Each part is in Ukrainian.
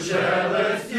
Так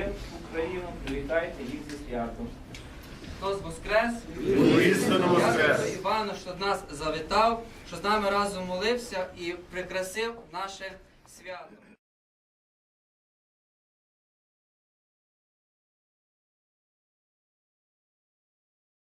в Україну, привітайте їх зі святом. Хто Воскрес! Воістину воскрес! Дякую Івану, що до нас завітав, що з нами разом молився і прикрасив наше свято.